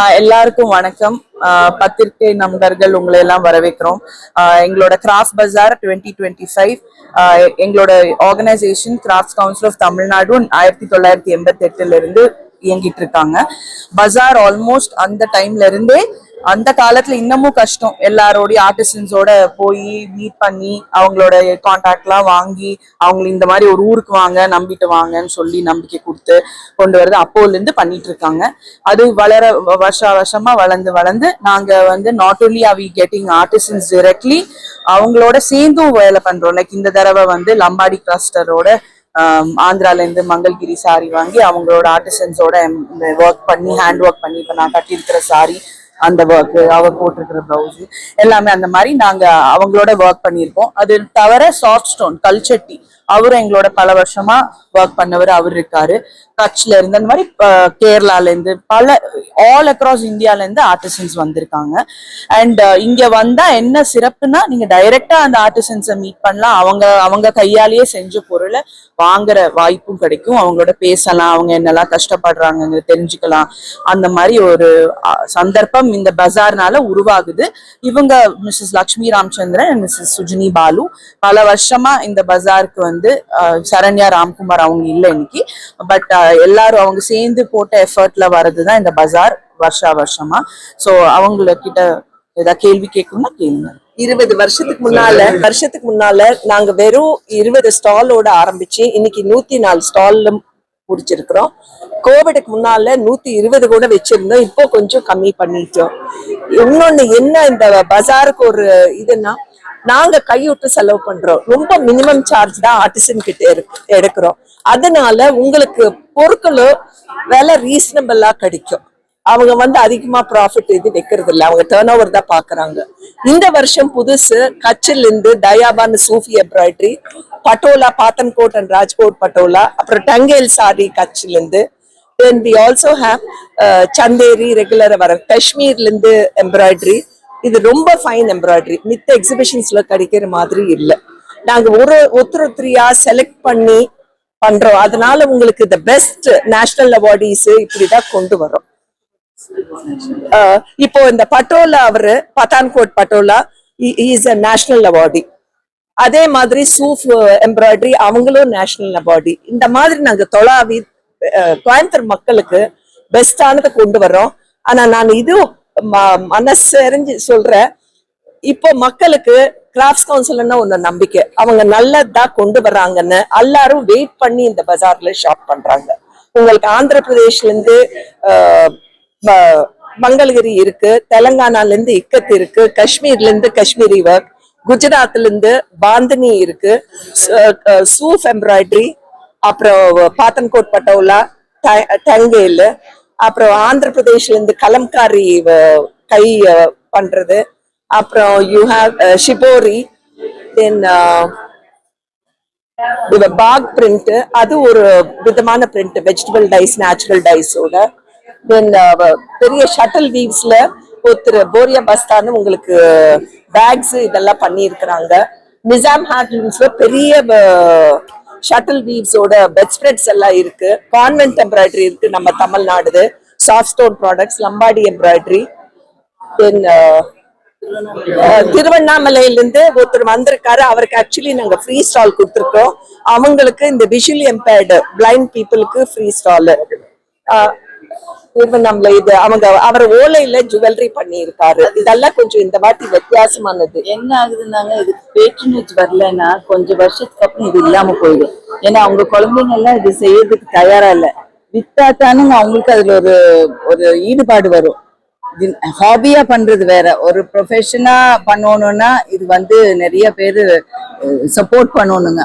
ஆஹ் எல்லாருக்கும் வணக்கம். ஆஹ் பத்திரிகை நண்பர்கள் உங்களை எல்லாம் வரவேற்கிறோம். ஆஹ் எங்களோட craft bazaar twenty twenty five எங்களோட organisation craft council of Tamil Nadu ஆயிரத்தி தொள்ளாயிரத்தி எண்பத்தி எட்டுல இருந்து இயங்கிட்டு இருக்காங்க. பஜார் ஆல்மோஸ்ட் அந்த டைம்ல இருந்தே அந்த காலத்துல இன்னமும் கஷ்டம். எல்லாரோடைய ஆர்டிஸ்டன்ஸோட போய் மீட் பண்ணி அவங்களோட கான்டாக்ட்லாம் வாங்கி அவங்களை இந்த மாதிரி ஒரு ஊருக்கு வாங்க நம்பிட்டு வாங்கன்னு சொல்லி நம்பிக்கை கொடுத்து கொண்டு வரது அப்போலேருந்து பண்ணிட்டு இருக்காங்க. அது வளர வ- வருஷா வருஷமா வளர்ந்து வளர்ந்து நாங்க வந்து not only are we getting artisans directly அவங்களோட சேர்ந்தும் வேலை பண்றோம். லைக் இந்த தடவை வந்து லம்பாடி கிளஸ்டரோட ஆந்திராலேருந்து மங்கள்கிரி சாரி வாங்கி அவங்களோட ஆர்டிசன்ஸோட ஒர்க் பண்ணி ஹேண்ட் ஒர்க் பண்ணி இப்போ நான் கட்டியிருக்கிற சாரி அந்த ஒர்க்கு அவர் போட்டிருக்கிற ப்ளவுஸ் எல்லாமே அந்த மாதிரி நாங்கள் அவங்களோட ஒர்க் பண்ணியிருக்கோம். அது தவிர சாஃப்ட் ஸ்டோன் கல்ச்சட்டி அவரும் எங்களோட பல வருஷமா ஒர்க் பண்ணவர் அவர் இருக்காரு. கட்ச்ல இருந்து அந்த மாதிரி கேரளால இருந்து பல ஆல் அக்ராஸ் இந்தியால இருந்து ஆர்டிசன்ஸ் வந்திருக்காங்க. அண்ட் இங்க வந்தா என்ன சிறப்புனா நீங்க டைரக்டா அந்த ஆர்டிசன்ஸை மீட் பண்ணலாம். அவங்க அவங்க கையாலேயே செஞ்ச பொருளை வாங்குற வாய்ப்பும் கிடைக்கும். அவங்களோட பேசலாம் அவங்க என்னெல்லாம் கஷ்டப்படுறாங்க தெரிஞ்சுக்கலாம். அந்த மாதிரி ஒரு சந்தர்ப்பம் இந்த பஜார்னால உருவாகுது. இவங்க மிஸ்ஸஸ் லக்ஷ்மி ராமச்சந்திரன் மிஸ்ஸஸ் சுஜினி பாலு பல வருஷமா இந்த பஜாருக்கு வந்து சரண்யா ராம்குமார் அவங்க இல்லை இன்னைக்கு. பட் எல்லாரும் அவங்க சேர்ந்து போட்ட எஃபர்ட்ல வர்றதுதான் இந்த பஜார் வருஷா வருஷமா. சோ அவங்கள கிட்ட ஏதாவது கேள்வி கேட்கணும்னா கேளுங்க. இருபது வருஷத்துக்கு முன்னால வருஷத்துக்கு முன்னால நாங்க வெறும் இருபது ஸ்டாலோட ஆரம்பிச்சு இன்னைக்கு நூத்தி நாலு ஸ்டால்ல முடிச்சிருக்கிறோம். கோவிடுக்கு முன்னால நூத்தி இருபது கூட வச்சிருந்தோம் இப்போ கொஞ்சம் கம்மி பண்ணிட்டோம். இன்னொன்னு என்ன இந்த பஜாருக்கு ஒரு இதுன்னா நாங்க கைவிட்டு செலவு பண்றோம். ரொம்ப மினிமம் சார்ஜ் தான் ஆர்டிசன் கிட்ட எடுக்கிறோம். அதனால உங்களுக்கு பொருட்களும் விலை ரீசனபிளா கிடைக்கும். அவங்க வந்து அதிகமா ப்ராஃபிட் இது வைக்கிறது இல்லை அவங்க டேர்ன் ஓவர் தான் பாக்குறாங்க. இந்த வருஷம் புதுசு கச்சில் இருந்து தயாபான் சூஃபி எம்ப்ராய்டரி பட்டோலா பாத்தன்கோட் அண்ட் ராஜ்கோட் பட்டோலா அப்புறம் டங்கேல் சாரி கச்சில் இருந்து then we also have Chanderi ரெகுலரா வர காஷ்மீர்ல இருந்து எம்ப்ராய்டரி இது ரொம்ப ஃபைன் எம்ப்ராய்டரி மித்த எக்ஸிபிஷன்ஸ்ல கிடைக்கிற மாதிரி இல்லை. நாங்க ஒரு ஒருத்தர் ஒருத்தரியா செலக்ட் பண்ணி பண்றோம். அதனால உங்களுக்கு த பெஸ்ட் நேஷனல் அவார்டிஸ் இப்படிதான் கொண்டு வரோம் இப்போ இந்த பட்டோலா அவரு Pathankot Patola is a national awardee அதே மாதிரி சூஃப் எம்ப்ராய்டரி அவங்களும் நேஷனல் அவார்டி இந்த மாதிரி நாங்க தொலாவி கோயம்புத்தூர் மக்களுக்கு பெஸ்டானதை கொண்டு வர்றோம். ஆனா நான் இது மனசறிஞ்சு சொல்றேன் இப்போ மக்களுக்கு கிராஃப்ட்ஸ் கவுன்சில்னா ஒன்று நம்பிக்கை. அவங்க நல்லதா கொண்டு வர்றாங்கன்னு எல்லாரும் வெயிட் பண்ணி இந்த பஜார்ல ஷாப் பண்றாங்க. உங்களுக்கு ஆந்திர பிரதேஷ்ல இருந்து மங்களகிரி இருக்கு தெலங்கானால இருந்து இக்கத் இருக்கு காஷ்மீர்ல இருந்து காஷ்மீரி ஒர்க் குஜராத்லேருந்து பாந்தினி இருக்கு சூஃப் எம்ப்ராய்டரி அப்புறம் பாத்தன்கோட் பட்டோலா ட- டங்கேல் அப்புறம் ஆந்திர பிரதேஷ்ல இருந்து கலம்காரி கை பண்றது. அப்புறம் you have shibori then Bagh print அது ஒரு விதமான பிரிண்ட் வெஜிடபிள் டைஸ் நேச்சுரல் டைஸோட தென் பெரிய ஷட்டில் வீவ்ஸ்ல ஒருத்தர் போரியா பஸ்தான்னு உங்களுக்கு பேக்ஸ் இதெல்லாம் பண்ணியிருக்கிறாங்க. நிசாம் ஹேண்ட்லூம்ஸ்ல பெரிய ஷட்டில் வீவ்ஸோட பெட் ஸ்ப்ரெட்ஸ் எல்லாம் இருக்கு. கான்வென்ட் எம்ப்ராய்டரி இருக்கு நம்ம தமிழ்நாடுது. Soft stone products Lambadi embroidery then திருவண்ணாமலையில இருந்து ஒருத்தர் வந்திருக்காரு. அவருக்கு ஆக்சுவலி நாங்க ஃப்ரீ ஸ்டால் கொடுத்துருக்கோம். அவங்களுக்கு இந்த விஷுவலி எம்பேர்டு பிளைண்ட் பீப்புளுக்கு ஃப்ரீ ஸ்டால் திருவண்ணாமலை இது அவங்க அவர் ஓலையில ஜுவல்லரி பண்ணி இருக்காரு இதெல்லாம் கொஞ்சம் இந்த வாட்டி வித்தியாசமானது. என்ன ஆகுதுன்னாங்க இதுக்கு பேட்ரனேஜ் வரலைன்னா கொஞ்சம் வருஷத்துக்கு அப்புறம் இது இல்லாம போயிடும். ஏன்னா அவங்க குழந்தைங்க எல்லாம் இது செய்யறதுக்கு தயாரா இல்ல. வித்தா தானுங்க அவங்களுக்கு அதுல ஒரு ஒரு ஈடுபாடு வரும். இது ஹாபியா பண்றது வேற. ஒரு ப்ரொஃபஷனா பண்ணணும்னா இது வந்து நிறைய பேரு சப்போர்ட் பண்ணணுங்க.